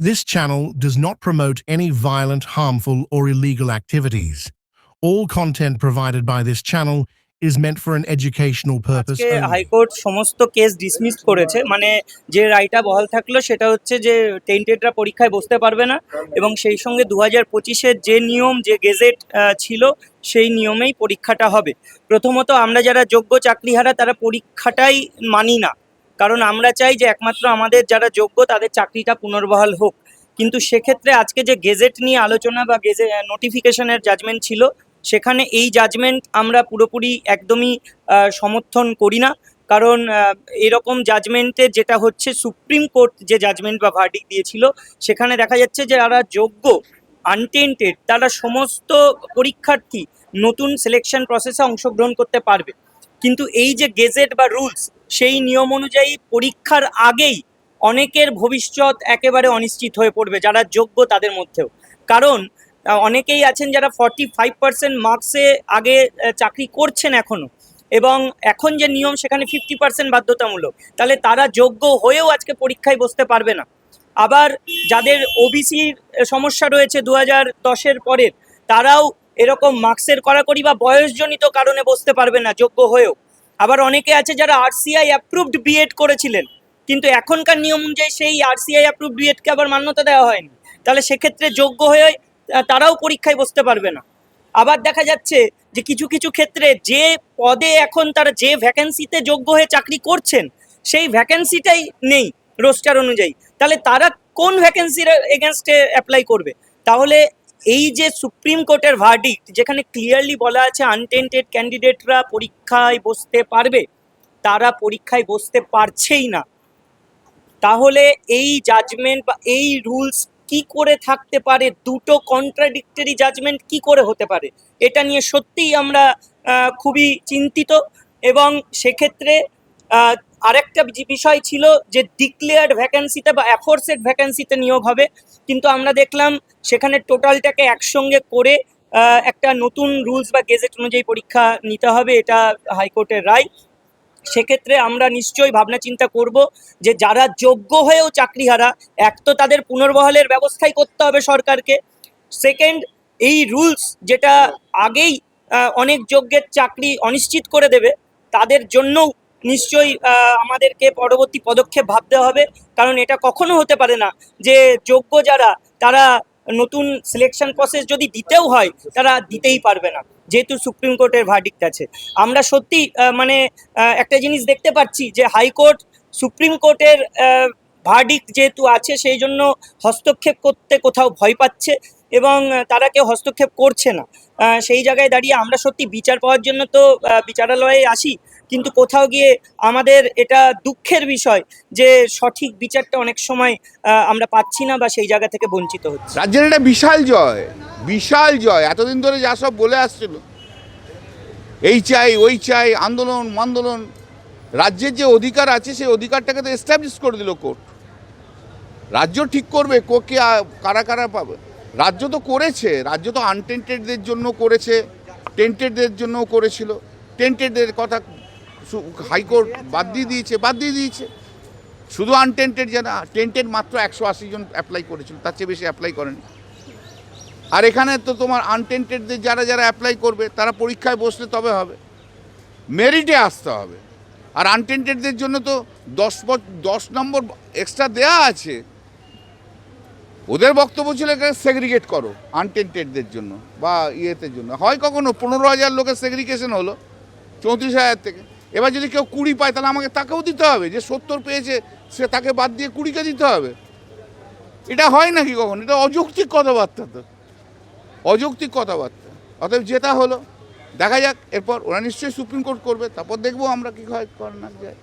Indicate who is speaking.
Speaker 1: This channel does not promote any violent, harmful, or illegal activities. All content provided by this channel is meant for an educational purpose
Speaker 2: আজকে. High court সমস্ত case dismiss করেছে মানে যে রায়টা বহাল থাকল সেটা হচ্ছে যে টেন্টেডরা পরীক্ষায় বসতে পারবে না এবং সেই সঙ্গে দু হাজার পঁচিশের যে নিয়ম যে গেজেট ছিল সেই নিয়মেই পরীক্ষাটা হবে প্রথমত আমরা যারা যোগ্য চাকরিহারা তারা পরীক্ষাটাই মানি না কারণ আমরা চাই যে একমাত্র আমাদের যারা যোগ্য তাদের চাকরিটা পুনর্বহাল হোক। কিন্তু সেক্ষেত্রে আজকে যে গেজেট নিয়ে আলোচনা বা গেজে নোটিফিকেশনের জাজমেন্ট ছিল, সেখানে এই জাজমেন্ট আমরা পুরোপুরি একদমই সমর্থন করি না। কারণ এরকম জাজমেন্টে যেটা হচ্ছে সুপ্রিম কোর্ট যে জাজমেন্ট বা ভার্ডিক দিয়েছিল, সেখানে দেখা যাচ্ছে যে যারা যোগ্য আনটেন্টেড তারা সমস্ত পরীক্ষার্থী নতুন সিলেকশন প্রসেসে অংশগ্রহণ করতে পারবে। কিন্তু এই যে গেজেট বা রুলস, সেই নিয়ম অনুযায়ী পরীক্ষার আগেই অনেকের ভবিষ্যৎ একেবারে অনিশ্চিত হয়ে পড়বে, যারা যোগ্য তাদের মধ্যেও। কারণ অনেকেই আছেন যারা ফর্টি ফাইভ পার্সেন্ট মার্কসে আগে চাকরি করছেন এখনও এবং এখন যে নিয়ম সেখানে ফিফটি পার্সেন্ট বাধ্যতামূলক, তাহলে তারা যোগ্য হয়েও আজকে পরীক্ষায় বসতে পারবে না। আবার যাদের ওবিসির সমস্যা রয়েছে দু হাজার দশের পরের, তারাও এরকম মার্কসের কড়াকড়ি বা বয়সজনিত কারণে বসতে পারবে না, যোগ্য হয়েও। আবার অনেকে আছে যারা আরসিআই অ্যাপ্রুভড বিএড করেছিলেন, কিন্তু এখনকার নিয়ম অনুযায়ী সেই আরসিআই অ্যাপ্রুভড বিএডকে আবার মান্যতা দেওয়া হয়নি। তাহলে সেক্ষেত্রে যোগ্য হয়ে তারাও পরীক্ষায় বসতে পারবে না। আবার দেখা যাচ্ছে যে কিছু কিছু ক্ষেত্রে যে পদে এখন তারা যে ভ্যাকেন্সিতে যোগ্য হয়ে চাকরি করছেন, সেই ভ্যাকেন্সিটাই নেই রোস্টার অনুযায়ী। তাহলে তারা কোন ভ্যাকেন্সির এগেনস্টে অ্যাপ্লাই করবে? তাহলে এই যে সুপ্রিম কোর্টের ভার্ডিক্ট যেখানে ক্লিয়ারলি বলা আছে আনটেন্টেড ক্যান্ডিডেটরা পরীক্ষায় বসতে পারবে, তারা পরীক্ষায় বসতে পারছেই না। তাহলে এই জাজমেন্ট বা এই রুলস কি করে থাকতে পারে? দুটো কন্ট্রাডিক্টরি জাজমেন্ট কি করে হতে পারে? এটা নিয়ে সত্যিই আমরা খুবই চিন্তিত এবং সেক্ষেত্রে আরেকটা বিষয় ছিল যে ডিক্লেয়ার্ড ভ্যাকেন্সিতে বা অ্যাফোর্সেড ভ্যাকেন্সিতে নিয়োগ হবে, কিন্তু আমরা দেখলাম সেখানে টোটালটাকে একসঙ্গে করে একটা নতুন রুলস বা গেজেট অনুযায়ী পরীক্ষা নিতে হবে, এটা হাইকোর্টের রায়। সেক্ষেত্রে আমরা নিশ্চয়ই ভাবনা চিন্তা করব যে যারা যোগ্য হয়েও চাকরিহারা, এক তো তাদের পুনর্বহালের ব্যবস্থাই করতে হবে সরকারকে। সেকেন্ড এই রুলস যেটা আগেই অনেক যোগ্যের চাকরি অনিশ্চিত করে দেবে, তাদের জন্যও নিশ্চয়ই আমাদেরকে পরবর্তী পদক্ষেপ ভাবতে হবে। কারণ এটা কখনো হতে পারে না যে যোগ্য যারা, তারা নতুন সিলেকশন প্রসেস যদি দিতেও হয়, তারা দিতেই পারবে না। যেহেতু সুপ্রিম কোর্টের ভার্ডিক্ট আছে। আমরা সত্যি মানে একটা জিনিস দেখতে পাচ্ছি যে হাইকোর্ট সুপ্রিম কোর্টের ভার্ডিক্ট যেহেতু আছে, সেই জন্য হস্তক্ষেপ করতে কোথাও ভয় পাচ্ছে। এবং তারা কেউ হস্তক্ষেপ করছে না। সেই জায়গায় দাঁড়িয়ে আমরা সত্যি বিচার পাওয়ার জন্য তো বিচারালয়ে আসি। কিন্তু কোথাও গিয়ে আমাদের এটা দুঃখের বিষয় যে, সঠিক বিচারটা অনেক সময় আমরা পাচ্ছি না বা সেই জায়গা থেকে বঞ্চিত হচ্ছে।
Speaker 3: রাজ্যের এটা বিশাল জয় বিশাল জয়। এতদিন ধরে যা সব বলে আসছিল। এই চাই ওই চাই আন্দোলন আন্দোলন রাজ্যের যে অধিকার আছে, সেই অধিকারটাকে তো এস্টাবলিশ করে দিল কোর্ট রাজ্য ঠিক করবে কোকে কারা কারা পাবে? রাজ্য তো করেছে, রাজ্য তো আনটেন্টেডদের জন্য করেছে টেন্টেডদের জন্যও করেছিল। টেন্টেডদের কথা হাইকোর্ট বাদ দিয়ে দিয়েছে, বাদ দিয়ে দিয়েছে। শুধু আনটেন্টেড যারা টেন্টেড মাত্র একশো আশি জন অ্যাপ্লাই করেছিল, তার চেয়ে বেশি অ্যাপ্লাই করেনি। আর এখানে তো তোমার আনটেন্টেডদের যারা যারা অ্যাপ্লাই করবে, তারা পরীক্ষায় বসলে তবে হবে। মেরিটে আসতে হবে। আর আনটেন্টেডদের জন্য তো দশ দশ নম্বর এক্সট্রা দেয়া আছে। ওদের বক্তব্য ছিল এখানে সেগ্রিগেট করো আনটেন্টেডদের জন্য বা ইয়েতে জন্য। হয় কখনো পনেরো হাজার লোকের সেগ্রিগেশন হলো, চৌত্রিশ হাজার থেকে। এবার যদি কেউ কুড়ি পায়, তাহলে আমাকে তাকেও দিতে হবে। যে সত্তর পেয়েছে, সে তাকে বাদ দিয়ে কুড়িকে দিতে হবে। এটা হয় নাকি কখন? এটা অযৌক্তিক কথাবার্তা তো। অযৌক্তিক কথাবার্তা। অতএব যেটা হলো, দেখা যাক, এরপর ওরা নিশ্চয়ই সুপ্রিম কোর্ট করবে, তারপর দেখব আমরা কী হয় করার যায়।